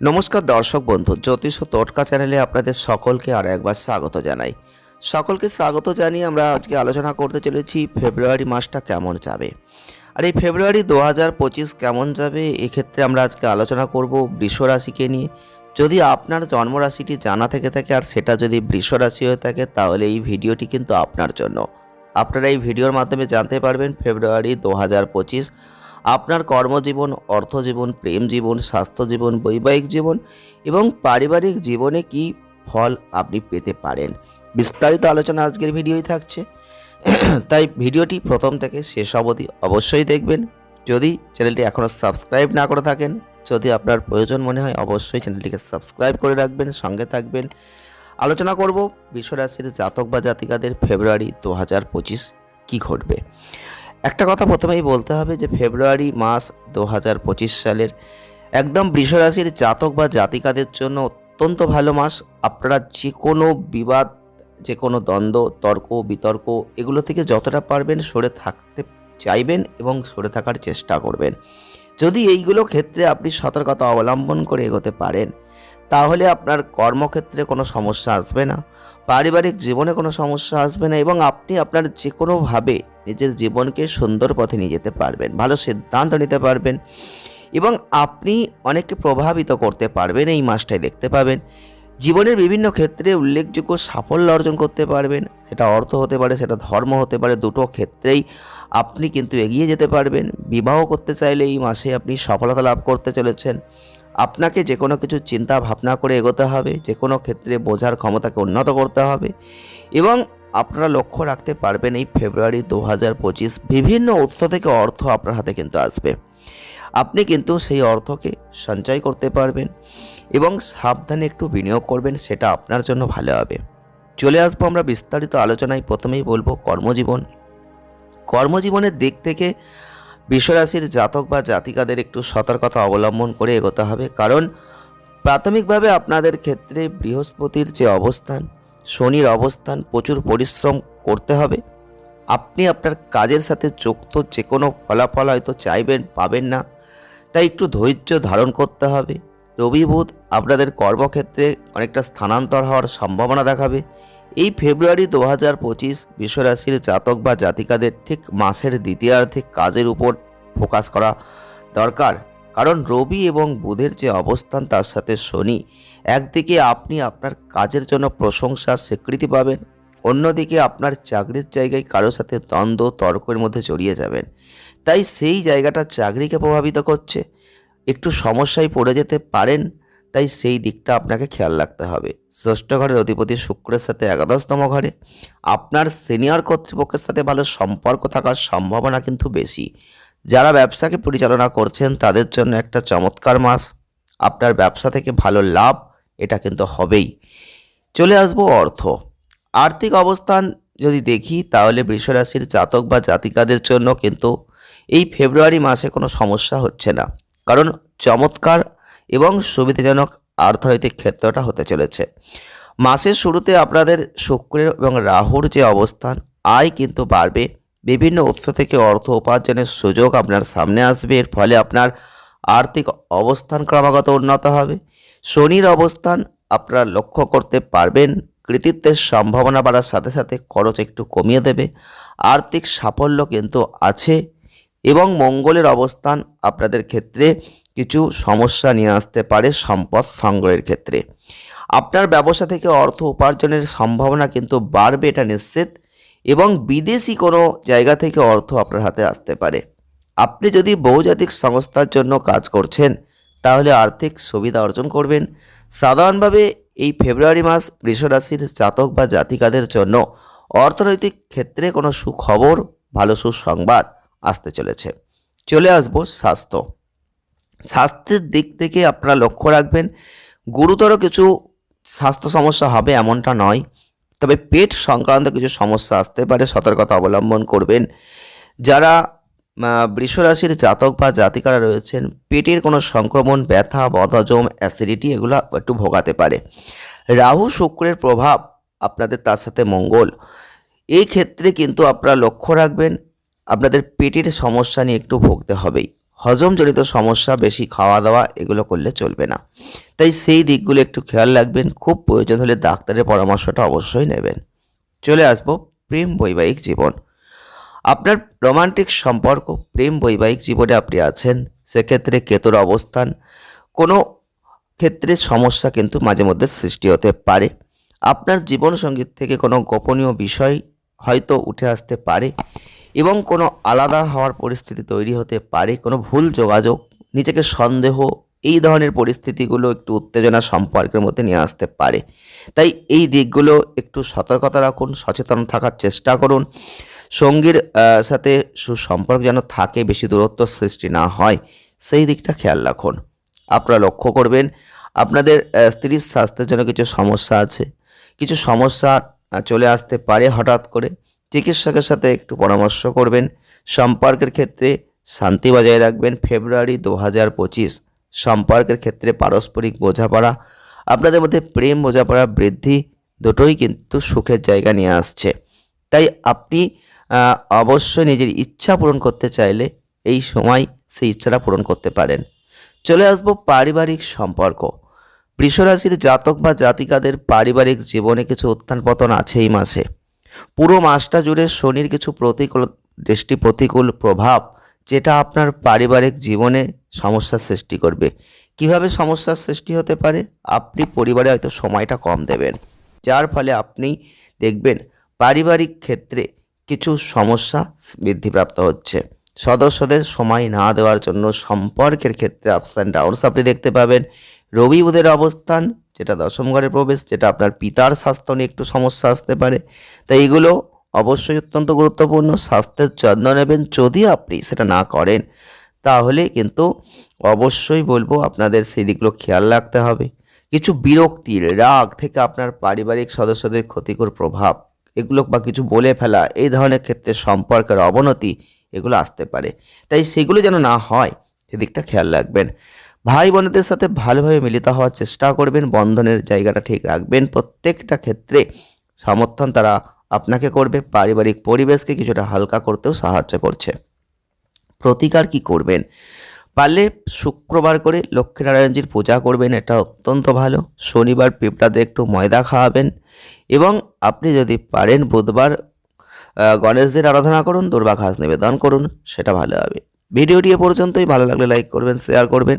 নমস্কার দর্শক বন্ধু, জ্যোতিষ ও টোটকা চ্যানেলে আপনাদের সকলকে আর একবার স্বাগত জানাই। সকলকে স্বাগত জানিয়ে আমরা আজকে আলোচনা করতে চলেছি ফেব্রুয়ারি মাসটা কেমন যাবে। আর এই ফেব্রুয়ারি দু হাজার পঁচিশ কেমন যাবে, এক্ষেত্রে আমরা আজকে আলোচনা করব বৃষ রাশিকে নিয়ে। যদি আপনার জন্মরাশিটি জানা থেকে থাকে আর সেটা যদি বৃষ রাশি হয়ে থাকে, তাহলে এই ভিডিওটি কিন্তু আপনার জন্য। আপনারা এই ভিডিওর মাধ্যমে জানতে পারবেন ফেব্রুয়ারি দু হাজার পঁচিশ আপনার কর্মজীবন, অর্থজীবন প্রেম জীবন স্বাস্থ্য জীবন বৈবাহিক জীবন এবং পারিবারিক জীবনে কি ফল আপনি পেতে পারেন। বিস্তারিত আলোচনা আজকের ভিডিওই থাকছে। তাই ভিডিওটি প্রথম থেকে শেষ অবধি অবশ্যই দেখবেন। যদি চ্যানেলটি এখনও সাবস্ক্রাইব না করে থাকেন, যদি আপনার প্রয়োজন মনে হয় অবশ্যই চ্যানেলটিকে সাবস্ক্রাইব করে রাখবেন, সঙ্গে থাকবেন। আলোচনা করব বিশ্বরাশির জাতক বা জাতিকাদের ফেব্রুয়ারি দু হাজার পঁচিশ কী ঘটবে। একটা কথা প্রথমেই বলতে হবে যে ফেব্রুয়ারি মাস দু হাজার পঁচিশ সালের একদম বৃষরাশির জাতক বা জাতিকাদের জন্য অত্যন্ত ভালো মাস। আপনারা যে কোনো বিবাদ যে কোনো দ্বন্দ্ব, তর্ক, বিতর্ক এগুলো থেকে যতটা পারবেন সরে থাকতে চাইবেন এবং সরে থাকার চেষ্টা করবেন। যদি এইগুলো ক্ষেত্রে আপনি সতর্কতা অবলম্বন করে এগোতে পারেন, তাহলে আপনার কর্মক্ষেত্রে কোনো সমস্যা আসবে না, পারিবারিক জীবনে কোনো সমস্যা আসবে না এবং আপনি আপনার যে কোনোভাবে নিজের জীবনকে সুন্দর পথে নিয়ে যেতে পারবেন, ভালো সিদ্ধান্ত নিতে পারবেন এবং আপনি অনেককে প্রভাবিত করতে পারবেন এই মাসটায় দেখতে পাবেন। জীবনের বিভিন্ন ক্ষেত্রে উল্লেখযোগ্য সাফল্য অর্জন করতে পারবেন, সেটা অর্থ হতে পারে, সেটা ধর্ম হতে পারে, দুটো ক্ষেত্রেই আপনি কিন্তু এগিয়ে যেতে পারবেন। বিবাহ করতে চাইলে এই মাসে আপনি সফলতা লাভ করতে চলেছেন। আপনাকে যে কোনো কিছু চিন্তা ভাবনা করে এগোতে হবে যে কোনো ক্ষেত্রে বোঝার ক্ষমতাকে উন্নত করতে হবে এবং আপনারা লক্ষ্য রাখতে পারবেন এই ফেব্রুয়ারি দু হাজার পঁচিশ বিভিন্ন উৎস থেকে অর্থ আপনার হাতে কিন্তু আসবে। আপনি কিন্তু সেই অর্থকে সঞ্চয় করতে পারবেন এবং সাবধানে একটু বিনিয়োগ করবেন, সেটা আপনার জন্য ভালো হবে। চলে আসব আমরা বিস্তারিত আলোচনায়। প্রথমেই বলব কর্মজীবন। কর্মজীবনের দিক থেকে বিশ্বরাশির জাতক বা জাতিকাদের একটু সতর্কতা অবলম্বন করে এগোতে হবে। কারণ প্রাথমিকভাবে আপনাদের ক্ষেত্রে বৃহস্পতির যে অবস্থান শনির অবস্থান প্রচুর পরিশ্রম করতে হবে। আপনি আপনার কাজের সাথে যুক্ত যে কোনো ফলাফল হয়তো চাইবেন, পাবেন না। তাই একটু ধৈর্য ধারণ করতে হবে। রবি বুধ আপনাদের কর্মক্ষেত্রে অনেকটা স্থানান্তর হওয়ার সম্ভাবনা দেখাবে। এই ফেব্রুয়ারি দু হাজার পঁচিশ বিশ্বরাশির জাতক বা জাতিকাদের ঠিক মাসের দ্বিতীয়ার্ধে কাজের উপর ফোকাস করা দরকার। কারণ রবি এবং বুধের যে অবস্থান, তার সাথে শনি। একদিকে আপনি আপনার কাজের জন্য প্রশংসা, স্বীকৃতি পাবেন। অন্যদিকে আপনার চাকরির জায়গায় কারোর সাথে দ্বন্দ্ব, তর্কের মধ্যে জড়িয়ে যাবেন। তাই সেই জায়গাটা চাকরিকে প্রভাবিত করছে। একটু সমস্যায় পড়ে যেতে পারেন, তাই সেই দিকটা আপনাকে খেয়াল রাখতে হবে। ষষ্ঠ ঘরের অধিপতি শুক্রের সাথে একাদশতম ঘরে। আপনার সিনিয়র কর্তৃপক্ষের সাথে ভালো সম্পর্ক থাকার সম্ভাবনা কিন্তু বেশি। যারা ব্যবসাকে পরিচালনা করছেন, তাদের জন্য একটা চমৎকার মাস। আপনার ব্যবসা থেকে ভালো লাভ, এটা কিন্তু হবেই। চলে আসব অর্থ। আর্থিক অবস্থান যদি দেখি, তাহলে বৃষরাশির জাতক বা জাতিকাদের জন্য কিন্তু এই ফেব্রুয়ারি মাসে কোনো সমস্যা হচ্ছে না। কারণ চমৎকার এবং সুবিধাজনক অর্থনৈতিক ক্ষেত্রটা হতে চলেছে। মাসের শুরুতে আপনাদের শুক্রের এবং রাহুর যে অবস্থান, আয় কিন্তু বাড়বে। বিভিন্ন উৎস থেকে অর্থ উপার্জনের সুযোগ আপনার সামনে আসবে। এর ফলে আপনার আর্থিক অবস্থান ক্রমাগত উন্নত হবে। শনির অবস্থান আপনারা লক্ষ্য করতে পারবেন। কৃতিত্বের সম্ভাবনা বাড়ার সাথে সাথে খরচ একটু কমিয়ে দেবে। আর্থিক সাফল্য কিন্তু আছে এবং মঙ্গলের অবস্থান আপনাদের ক্ষেত্রে কিছু সমস্যা নিয়ে আসতে পারে সম্পদ সংগ্রহের ক্ষেত্রে। আপনার ব্যবসা থেকে অর্থ উপার্জনের সম্ভাবনা কিন্তু বাড়বে, এটা নিশ্চিত। এবং বিদেশি কোনো জায়গা থেকে অর্থ আপনার হাতে আসতে পারে। আপনি যদি বহুজাতিক সংস্থার জন্য কাজ করছেন, তাহলে আর্থিক সুবিধা অর্জন করবেন। সাধারণভাবে এই ফেব্রুয়ারি মাস বৃষরাশির জাতক বা জাতিকাদের জন্য অর্থনৈতিক ক্ষেত্রে কোনো সুখবর, ভালো সুসংবাদ আসতে চলেছে। চলে আসব স্বাস্থ্য। স্বাস্থ্যের দিক থেকে আপনারা লক্ষ্য রাখবেন, গুরুতর কিছু স্বাস্থ্য সমস্যা হবে এমনটা নয়। তবে পেট সংক্রান্ত কিছু সমস্যা আসতে পারে, সতর্কতা অবলম্বন করবেন। যারা বৃষরাশির জাতক বা জাতিকারা রয়েছেন, পেটের কোনো সংক্রমণ, ব্যথা, বদহজম, অ্যাসিডিটি এগুলো একটু ভোগাতে পারে। রাহু শুক্রের প্রভাব আপনাদের তার সাথে মঙ্গল। এই ক্ষেত্রে কিন্তু আপনারা লক্ষ্য রাখবেন, আপনাদের পেটের সমস্যা নিয়ে একটু ভুগতে হবেই। হজমজনিত সমস্যা, বেশি খাওয়া দাওয়া এগুলো করলে চলবে না। তাই সেই দিকগুলো একটু খেয়াল রাখবেন। খুব প্রয়োজন হলে ডাক্তারের পরামর্শটা অবশ্যই নেবেন। চলে আসব প্রেম বৈবাহিক জীবন। আপনার রোমান্টিক সম্পর্ক, প্রেম বৈবাহিক জীবনে আপনি আছেন, সেক্ষেত্রে কেতুর অবস্থান, কোনো ক্ষেত্রে সমস্যা কিন্তু মাঝে মধ্যে সৃষ্টি হতে পারে। আপনার জীবনসঙ্গীত থেকে কোনো গোপনীয় বিষয় হয়তো উঠে আসতে পারে। এবং কোনো আলাদা হওয়ার পরিস্থিতি তৈরি হতে পারে, কোনো ভুল যোগাযোগ, নিজেকে সন্দেহ, এই ধরনের পরিস্থিতিগুলো একটু উত্তেজনা সম্পর্কের মধ্যে নিয়ে আসতে পারে। তাই এই দিকগুলো একটু সতর্কতা রাখুন, সচেতন থাকার চেষ্টা করুন। সঙ্গীর সাথে সুসম্পর্ক যেন থাকে, বেশি দূরত্ব সৃষ্টি না হয়, সেই দিকটা খেয়াল রাখুন। আপনারা লক্ষ্য করবেন, আপনাদের স্ত্রীর স্বাস্থ্যের জন্য কিছু সমস্যা আছে। কিছু সমস্যা চলে আসতে পারে হঠাৎ করে। চিকিৎসকের সাথে একটু পরামর্শ করবেন। সম্পর্কের ক্ষেত্রে শান্তি বজায় রাখবেন। ফেব্রুয়ারি দু হাজার পঁচিশ, সম্পর্কের ক্ষেত্রে পারস্পরিক বোঝাপড়া। আপনাদের মধ্যে প্রেম, বোঝাপড়া বৃদ্ধি দুটোই কিন্তু সুখের জায়গা নিয়ে আসছে। তাই আপনি অবশ্যই নিজের ইচ্ছা পূরণ করতে চাইলে এই সময় সেই ইচ্ছাটা পূরণ করতে পারেন। চলে আসব পারিবারিক সম্পর্ক। বৃষরাশির জাতক বা জাতিকাদের পারিবারিক জীবনে কিছু উত্থান পতন আছে এই মাসে। পুরো মাসটা জুড়ে শনির কিছু প্রতিকূল দৃষ্টি প্রতিকূল প্রভাব, যেটা আপনার পারিবারিক জীবনে সমস্যার সৃষ্টি করবে। কীভাবে সমস্যার সৃষ্টি হতে পারে? আপনি পরিবারে হয়তো সময়টা কম দেবেন। যার ফলে আপনি দেখবেন পারিবারিক ক্ষেত্রে কিছু সমস্যা বৃদ্ধিপ্রাপ্ত হচ্ছে। সদস্যদের সময় না দেওয়ার জন্য সম্পর্কের ক্ষেত্রে আপস অ্যান্ড ডাউনস আপনি দেখতে পাবেন। রবি বুধের অবস্থান, যেটা দশম ঘরে প্রবেশ, যেটা আপনার পিতার স্বাস্থ্য নিয়ে একটু সমস্যা আসতে পারে। তাই এগুলো অবশ্যই অত্যন্ত গুরুত্বপূর্ণ। স্বাস্থ্যের যত্ন নেবেন যদি আপনি সেটা না করেন, তাহলে কিন্তু অবশ্যই বলব আপনাদের সেই দিকগুলো খেয়াল রাখতে হবে। কিছু বিরক্তির রাগ থেকে আপনার পারিবারিক সদস্যদের ক্ষতিকর প্রভাব, এগুলো বা কিছু বলে ফেলা, এই ধরনের ক্ষেত্রে সম্পর্কের অবনতি, এগুলো আসতে পারে। তাই সেগুলো যেন না হয়, সেদিকটা খেয়াল রাখবেন। ভাই বোনেদের সাথে ভালোভাবে মিলিত হওয়ার চেষ্টা করবেন বন্ধনের জায়গাটা ঠিক রাখবেন। প্রত্যেকটা ক্ষেত্রে সমর্থন তারা আপনাকে করবে পারিবারিক পরিবেশকে কিছুটা হালকা করতেও সাহায্য করছে। প্রতিকার কি করবেন? পারলে শুক্রবার করে লক্ষ্মীনারায়ণজির পূজা করবেন এটা অত্যন্ত ভালো। শনিবার পিঁপড়াতে একটু ময়দা খাওয়াবেন এবং আপনি যদি পারেন বুধবার আহ, গণেশদের আরাধনা করুন দুর্বা ঘাস নিবেদন করুন সেটা ভালো হবে। ভিডিওটি এ পর্যন্তই ভালো লাগলে লাইক করবেন শেয়ার করবেন।